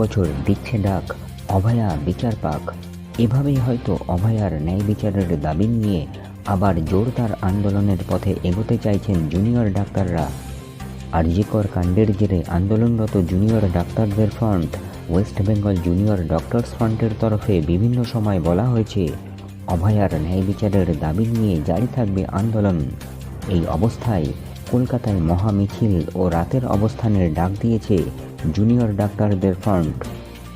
বছর দিচ্ছে ডাক, অভয়া বিচার পাক। এভাবেই হয়তো অভয়ার ন্যায় বিচারের দাবি নিয়ে আবার জোরদার আন্দোলনের পথে এগোতে চাইছেন জুনিয়র ডাক্তাররা। আরজিকর কাণ্ডের জেরে আন্দোলনরত জুনিয়র ডাক্তারদের front, West Bengal junior doctors ফ্রন্টের তরফে বিভিন্ন সময় বলা হয়েছে, অভয়ার ন্যায় বিচারের দাবি নিয়ে জারি থাকবে আন্দোলন। এই অবস্থায় কলকাতায় মহামিছিল ও রাতের অবস্থানের ডাক দিয়েছে জুনিয়র ডাক্তারদের ফ্রন্ট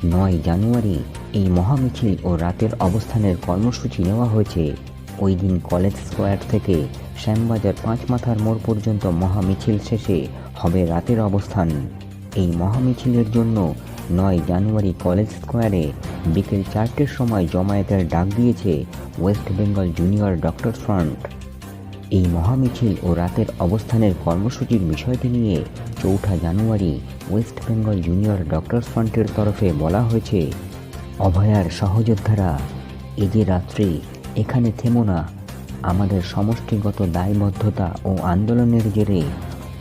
নয় জানুয়ারি এই মহামিছিল ও রাতের অবস্থানের কর্মসূচি নেওয়া হয়েছে। ওই দিন কলেজ স্কোয়ার থেকে শ্যামবাজার পাঁচ মাথার মোড় পর্যন্ত মহামিছিল শেষে হবে রাতের অবস্থান। এই মহামিছিলের জন্য নয় জানুয়ারি কলেজ স্কোয়ারে বিকেল চারটের সময় জমায়েতের ডাক দিয়েছে West Bengal junior doctor front এই মহামিছিল ও রাতের অবস্থানের কর্মসূচির বিষয়টি নিয়ে চৌঠা January West Bengal junior doctors ফ্রন্টের তরফে বলা হয়েছে, অভয়ার সহযোদ্ধারা এ যে রাত্রি এখানে থেমো না। আমাদের সমষ্টিগত দায়বদ্ধতা ও আন্দোলনের জেরে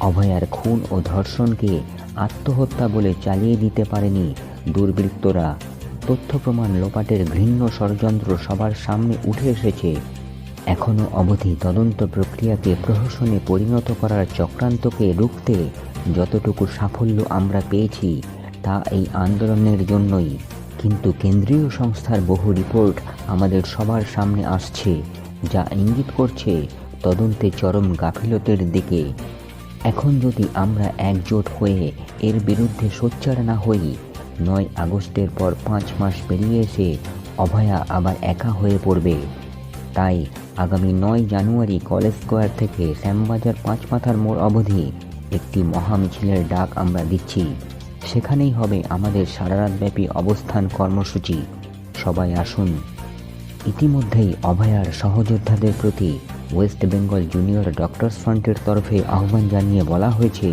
অভয়ার খুন ও ধর্ষণকে আত্মহত্যা বলে চালিয়ে দিতে পারেনি দুর্বৃত্তরা। তথ্য প্রমাণ লোপাটের ঘৃণ্য ষড়যন্ত্র সবার সামনে উঠে এসেছে। এখনও অবধি তদন্ত প্রক্রিয়াকে প্রহসনে পরিণত করার চক্রান্তকে রুখতে যতটুকু সাফল্য আমরা পেয়েছি, তা এই আন্দোলনের জন্যই। কিন্তু কেন্দ্রীয় সংস্থার বহু রিপোর্ট আমাদের সবার সামনে আসছে, যা ইঙ্গিত করছে তদন্তে চরম গাফিলতের দিকে। এখন যদি আমরা একজোট হয়ে এর বিরুদ্ধে সোচ্চার না হই, নয় আগস্টের পর পাঁচ মাস পেরিয়ে এসে অভয়া আবার একা হয়ে পড়বে। তাই আগামী নয় জানুয়ারি কলেজ স্কোয়ার থেকে শ্যামবাজার পাঁচ মাথার মোড় অবধি একটি মহামিছিলের ডাক আমরা দিচ্ছি। সেখানেই হবে আমাদের সারারাতব্যাপী অবস্থান কর্মসূচি। সবাই আসুন। ইতিমধ্যেই অভয়ার সহযোদ্ধাদের প্রতি ওয়েস্ট বেঙ্গল জুনিয়র ডক্টরস ফ্রন্টের তরফে আহ্বান জানিয়ে বলা হয়েছে,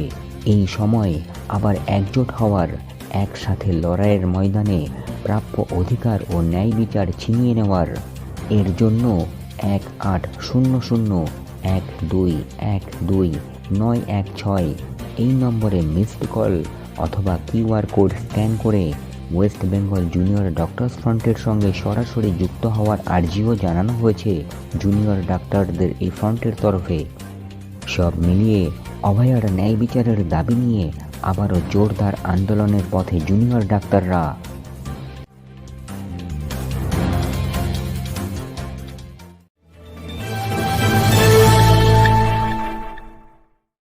এই সময় আবার একজোট হওয়ার একসাথে লড়াইয়ের ময়দানে প্রাপ্য অধিকার ও ন্যায় বিচার ছিনিয়ে নেওয়ার এর জন্য এক আট শূন্য শূন্য এক দুই এক দুই নয় এক ছয় এই নম্বরে মিসড কল অথবা কিউআর কোড স্ক্যান করে ওয়েস্ট বেঙ্গল জুনিয়র ডক্টরস ফ্রন্টের সঙ্গে সরাসরি যুক্ত হওয়ার আর্জিও জানানো হয়েছে জুনিয়র ডাক্তারদের এই ফ্রন্টের তরফে। সব মিলিয়ে অভয়ার ন্যায় বিচারের দাবি নিয়ে আবারও জোরদার আন্দোলনের পথে জুনিয়র ডাক্তাররা